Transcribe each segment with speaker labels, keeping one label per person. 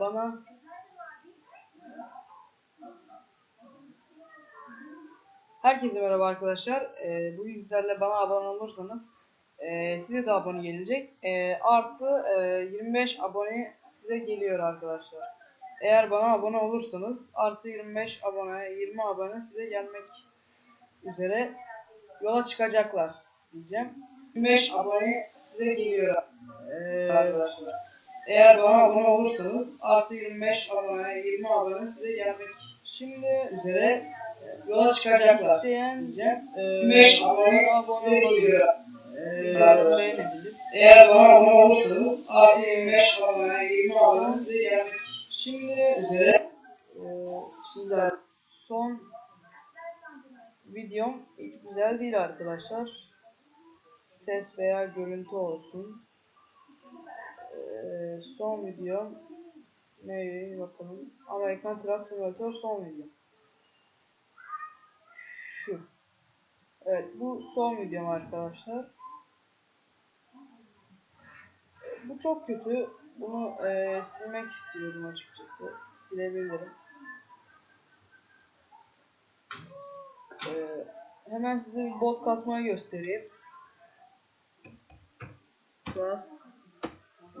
Speaker 1: bana Herkese merhaba arkadaşlar. Ee, bu yüzlerle bana abone olursanız e, size de abone gelecek. E, artı e, 25 abone size geliyor arkadaşlar. Eğer bana abone olursanız artı 25 abone, 20 abone size gelmek üzere yola çıkacaklar diyeceğim. 25 abone size geliyor e, arkadaşlar. Eğer bana abone olursanız artı 25 abone, 20 abone size gelmek şimdi üzere e, yola çıkacaklar diyeceğim. E,
Speaker 2: 25 abone size geliyor.
Speaker 1: e, beğenebilir.
Speaker 2: Eğer bana abone olursanız artı 25 abone, 20 abone size gelmek
Speaker 1: Şimdi
Speaker 2: üzere.
Speaker 1: e, sizler son videom hiç güzel değil arkadaşlar. Ses veya görüntü olsun. E, son videom ne bakalım. Amerikan Truck Simulator son video. Şu. Evet bu son videom arkadaşlar. E, Bu çok kötü. Bunu e, silmek istiyorum açıkçası. Silebilirim. E, hemen size bir bot kasmayı göstereyim. Plus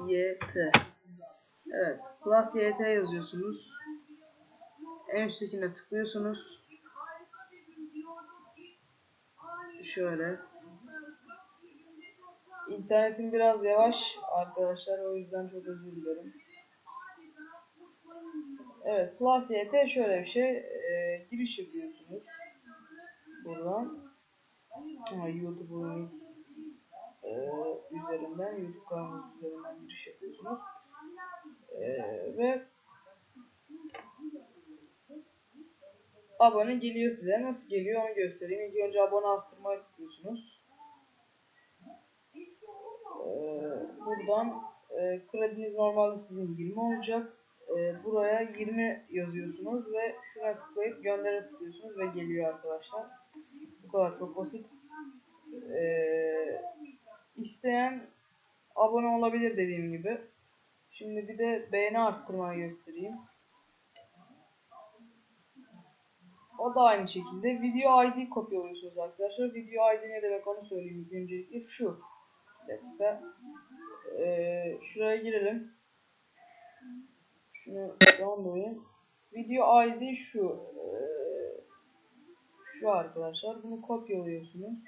Speaker 1: YT. Evet. Plus YT yazıyorsunuz. En üsttekine tıklıyorsunuz. Şöyle. İnternetim biraz yavaş arkadaşlar o yüzden çok özür dilerim. Evet Plus YT şöyle bir şey e, giriş yapıyorsunuz buradan ha, YouTube'un e, üzerinden YouTube kanalınız üzerinden giriş yapıyorsunuz E, ve abone geliyor size nasıl geliyor onu göstereyim ilk önce abone arttırmaya tıklıyorsunuz ee, buradan e, krediniz normalde sizin 20 olacak. Buraya 20 yazıyorsunuz ve şuna tıklayıp göndere tıklıyorsunuz ve geliyor arkadaşlar. Bu kadar çok basit. Ee, isteyen abone olabilir dediğim gibi. Şimdi bir de beğeni arttırmayı göstereyim. O da aynı şekilde video ID kopyalıyorsunuz arkadaşlar. Video ID ne demek onu söyleyeyim öncelikle şu. Dakika. Ee, şuraya girelim. Şunu download'layın. Video ID şu. Ee, şu arkadaşlar. Bunu kopyalıyorsunuz.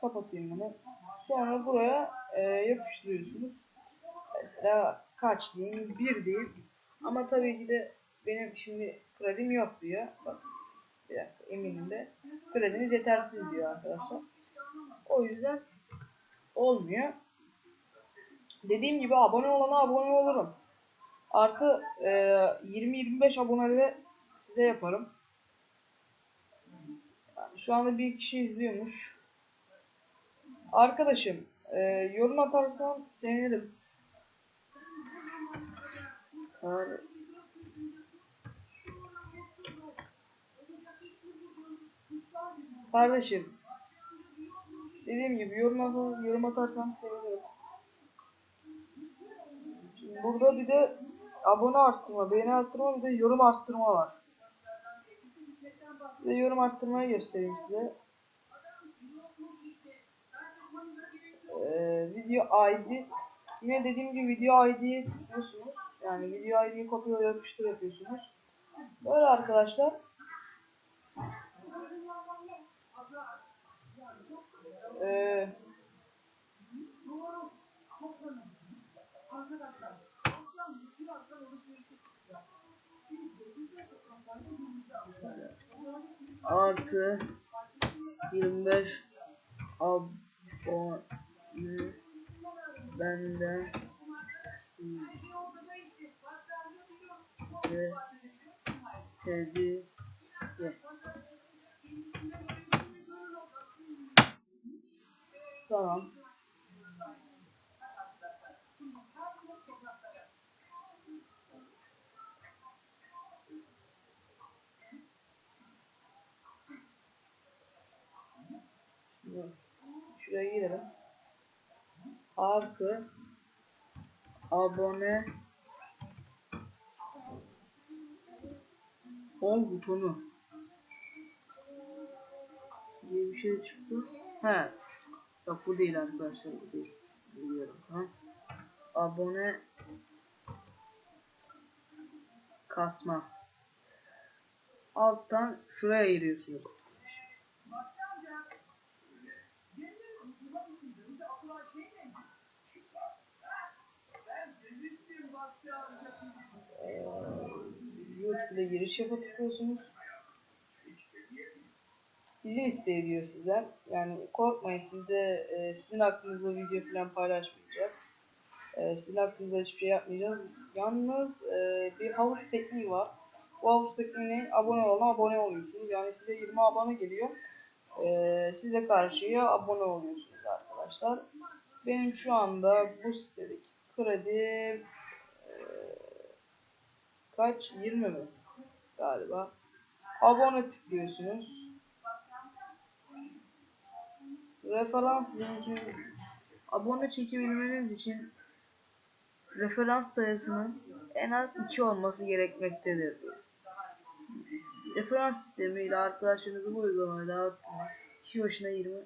Speaker 1: Kapatayım bunu. Sonra buraya e, yapıştırıyorsunuz. Mesela kaç diyeyim? 1 diyeyim. Ama tabii ki de benim şimdi kredim yok diyor. Bak bir dakika eminim de. Krediniz yetersiz diyor arkadaşlar. O yüzden olmuyor. Dediğim gibi abone olana abone olurum. Artı e, 20-25 abonede size yaparım. Yani şu anda bir kişi izliyormuş. Arkadaşım e, yorum atarsan sevinirim. Kardeşim Dediğim gibi yorum, atar, yorum atarsan sevinirim. Burada bir de abone arttırma, beğeni arttırma bir de yorum arttırma var. Bir de yorum arttırmayı göstereyim size. Ee, video ID yine dediğim gibi video ID'ye tıklıyorsunuz. Yani video ID'yi kopyala yapıştır yapıyorsunuz. Böyle arkadaşlar. Ee, artı 25 abone benden size hediye Tamam. Şuraya girelim artı abone ol butonu diye bir şey çıktı. He. Bak bu değil arkadaşlar bu değil. Biliyorum ha. Abone kasma. Alttan şuraya giriyorsunuz. Ee, YouTube'da giriş yapa tıklıyorsunuz. İzin isteyebiliyor sizden. Yani korkmayın sizde e, sizin hakkınızda video falan paylaşmayacağız. E, sizin hakkınızda hiçbir şey yapmayacağız. Yalnız e, bir havuz tekniği var. Bu havuz tekniğine abone olana abone oluyorsunuz. Yani size 20 abone geliyor. E, siz de karşıya abone oluyorsunuz arkadaşlar. Benim şu anda bu sitedeki kredi kaç? 20 mi? Galiba. Abone tıklıyorsunuz. Referans linkini abone çekebilmeniz için referans sayısının en az 2 olması gerekmektedir. Referans sistemiyle arkadaşlarınızı bu uygulamaya etmek kişi başına 20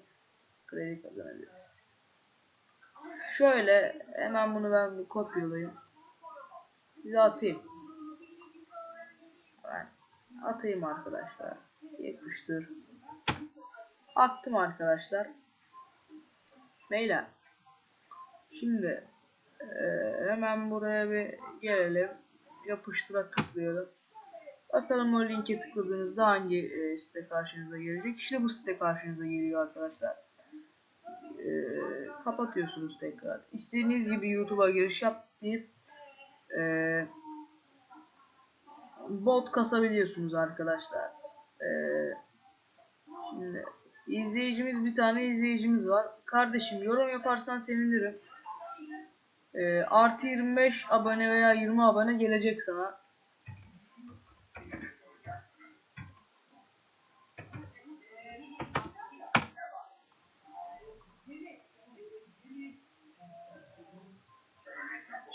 Speaker 1: kredi kazanabilirsiniz. Şöyle hemen bunu ben bir kopyalayayım. Size atayım. Atayım arkadaşlar. Yapıştır. Attım arkadaşlar. Beyler. Şimdi eee, hemen buraya bir gelelim. Yapıştıra tıklayalım. Bakalım o linke tıkladığınızda hangi eee, site karşınıza gelecek. İşte bu site karşınıza geliyor arkadaşlar. Eee, kapatıyorsunuz tekrar. İstediğiniz gibi YouTube'a giriş yap deyip eee, bot kasabiliyorsunuz arkadaşlar. Eee Şimdi izleyicimiz bir tane izleyicimiz var. Kardeşim yorum yaparsan sevinirim. Ee, artı 25 abone veya 20 abone gelecek sana.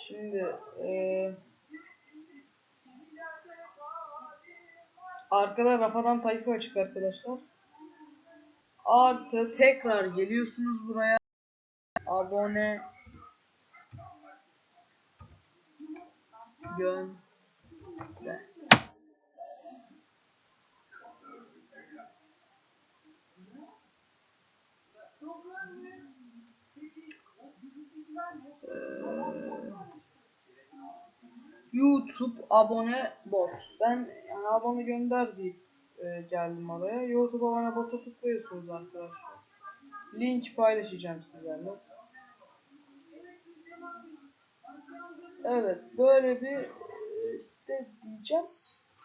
Speaker 1: Şimdi eee arkada rafadan tayfa açık arkadaşlar. Artı tekrar geliyorsunuz buraya. Abone gönder. Ee, YouTube abone bot. Ben yani abone gönder deyip e, geldim oraya. YouTube abone bota tıklıyorsunuz arkadaşlar. Link paylaşacağım sizlerle. Evet böyle bir e, site diyeceğim.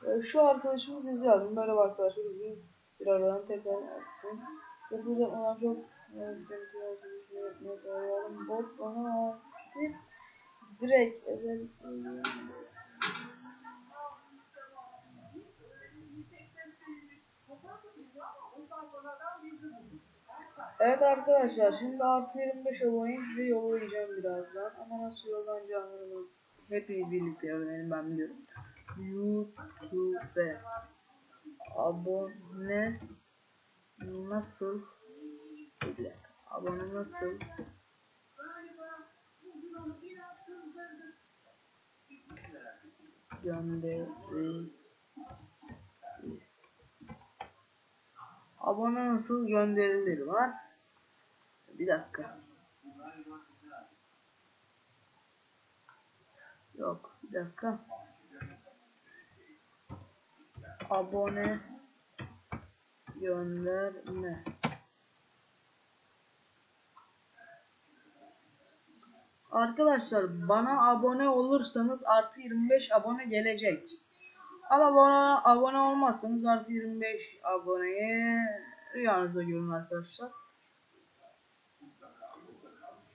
Speaker 1: E, şu arkadaşımız yazı yazdım. Merhaba arkadaşlar. Bugün bir aradan tekrar attık. Yapacak olan çok e, bot bana ait. Direkt özellikle Evet arkadaşlar şimdi artı 25 aboneyi size yollayacağım birazdan. Ama nasıl yollanacağını hepiniz birlikte öğrenelim ben biliyorum. YouTube abone nasıl? Abone nasıl gönderilir abone nasıl gönderilir var. Bir dakika. Yok bir dakika. Abone gönderme Arkadaşlar bana abone olursanız artı 25 abone gelecek. Ama bana abone olmazsanız artı 25 aboneye rüyanızda görün arkadaşlar.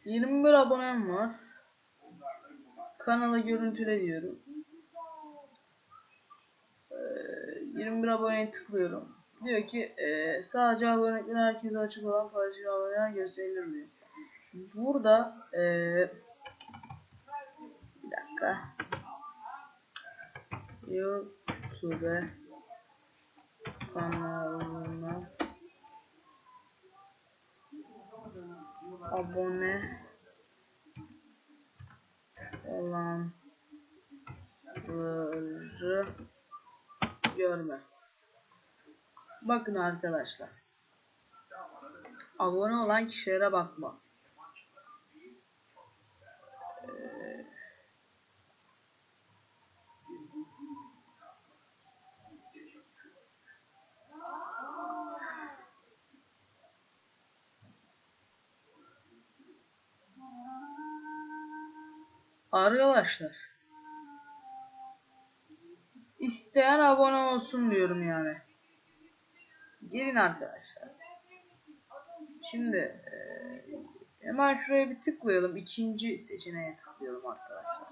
Speaker 1: 21 abonem var. Kanalı görüntüle diyorum. Ee, 21 aboneye tıklıyorum. Diyor ki e, sadece abonelikler herkese açık olan paylaşım aboneler gösterilir diyor. Burada e, bir dakika. YouTube kanalına abone olanları görme. Bakın arkadaşlar. Abone olan kişilere bakma. Ee, Arkadaşlar. İsteyen abone olsun diyorum yani. Gelin arkadaşlar. Şimdi eee, hemen şuraya bir tıklayalım. İkinci seçeneğe tıklayalım arkadaşlar.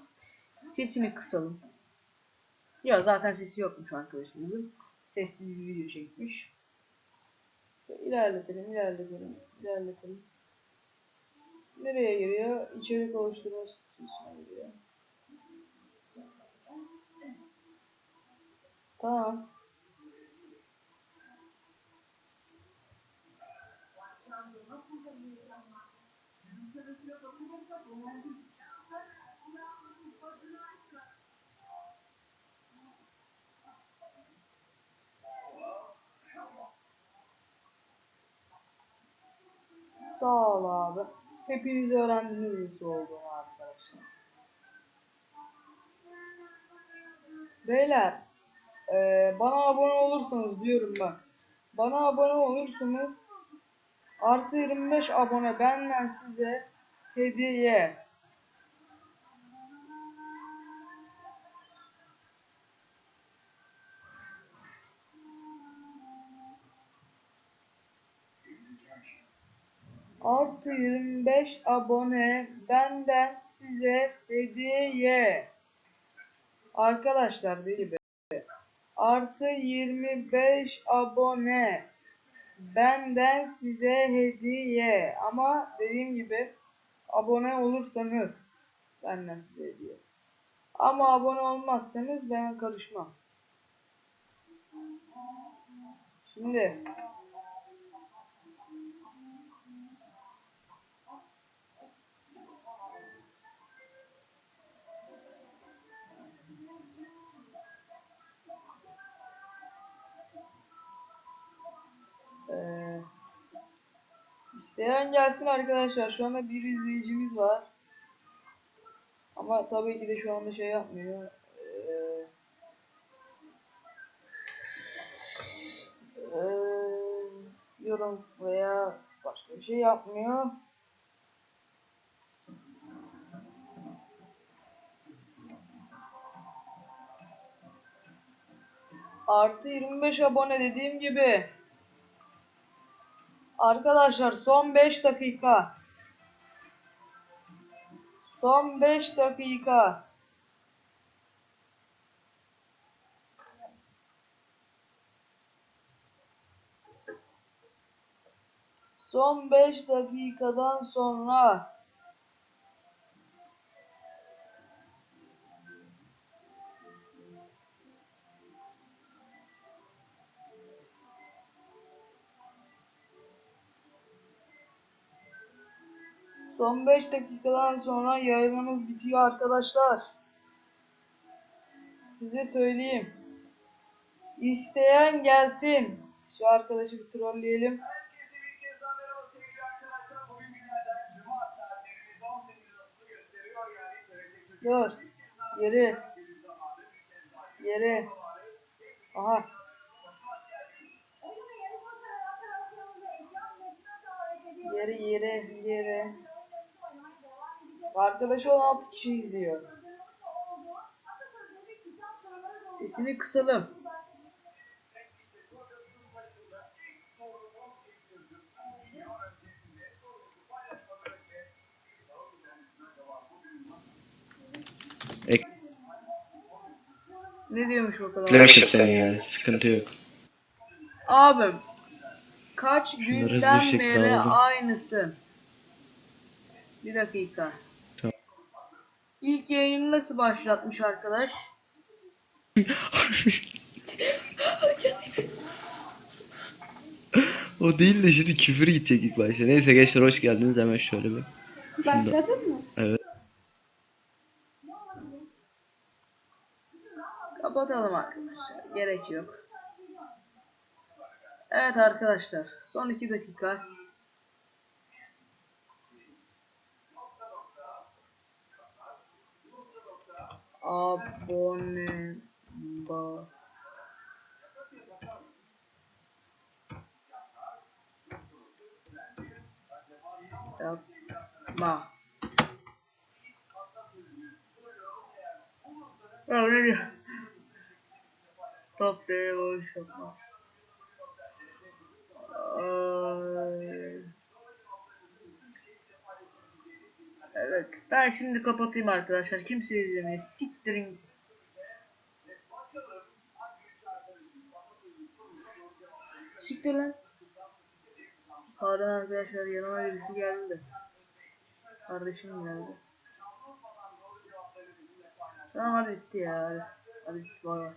Speaker 1: Sesini kısalım. Ya zaten sesi yokmuş arkadaşımızın. Sessiz bir video çekmiş. İlerletelim, ilerletelim, ilerletelim. Nereye giriyor? İçerik oluşturma statüsüne giriyor. Tamam. Sağ ol abi. Hepiniz öğrendiniz nasıl olduğunu arkadaşlar. Beyler, eee, bana abone olursanız diyorum bak. Bana abone olursanız artı 25 abone benden size hediye. Artı 25 abone benden size hediye. Arkadaşlar değil be. Artı 25 abone benden size hediye. Ama dediğim gibi abone olursanız benden size hediye. Ama abone olmazsanız ben karışmam. Şimdi isteyen gelsin arkadaşlar. Şu anda bir izleyicimiz var. Ama tabii ki de şu anda şey yapmıyor. Ee, ee, yorum veya başka bir şey yapmıyor. Artı 25 abone dediğim gibi. Arkadaşlar son 5 dakika. Son 5 dakika. Son 5 dakikadan sonra Son 5 dakikadan sonra yayınımız bitiyor arkadaşlar. Size söyleyeyim. İsteyen gelsin. Şu arkadaşı bir trolleyelim.
Speaker 2: Herkese bir kez daha merhaba sevgili arkadaşlar. Bugün günlerden Cuma saatlerimiz 18.30'u gösteriyor. Yani TRT Türk
Speaker 1: Dur. Yeri. Yeri. Aha. Yeri yeri yeri. Arkadaşı 16 kişi izliyor. Sesini kısalım. Ne diyormuş bakalım?
Speaker 3: Gerçekten yani sıkıntı yok.
Speaker 1: Abim kaç günden beri aynısın? Bir dakika. İlk yayını nasıl başlatmış arkadaş?
Speaker 3: O değil de şimdi küfür gidecek ilk başta. Neyse gençler hoş geldiniz hemen şöyle bir.
Speaker 4: Başladın mı?
Speaker 3: Evet.
Speaker 1: Kapatalım arkadaşlar. Gerek yok. Evet arkadaşlar. Son 2 dakika. Abone ba yapma. Öyle diyor. Top diye. Evet. Ben şimdi kapatayım arkadaşlar. Kimse izlemeyi siktirin. Siktir lan. Pardon arkadaşlar yanıma birisi geldi de. Kardeşim geldi. Tamam hadi bitti ya. Hadi, bay bay.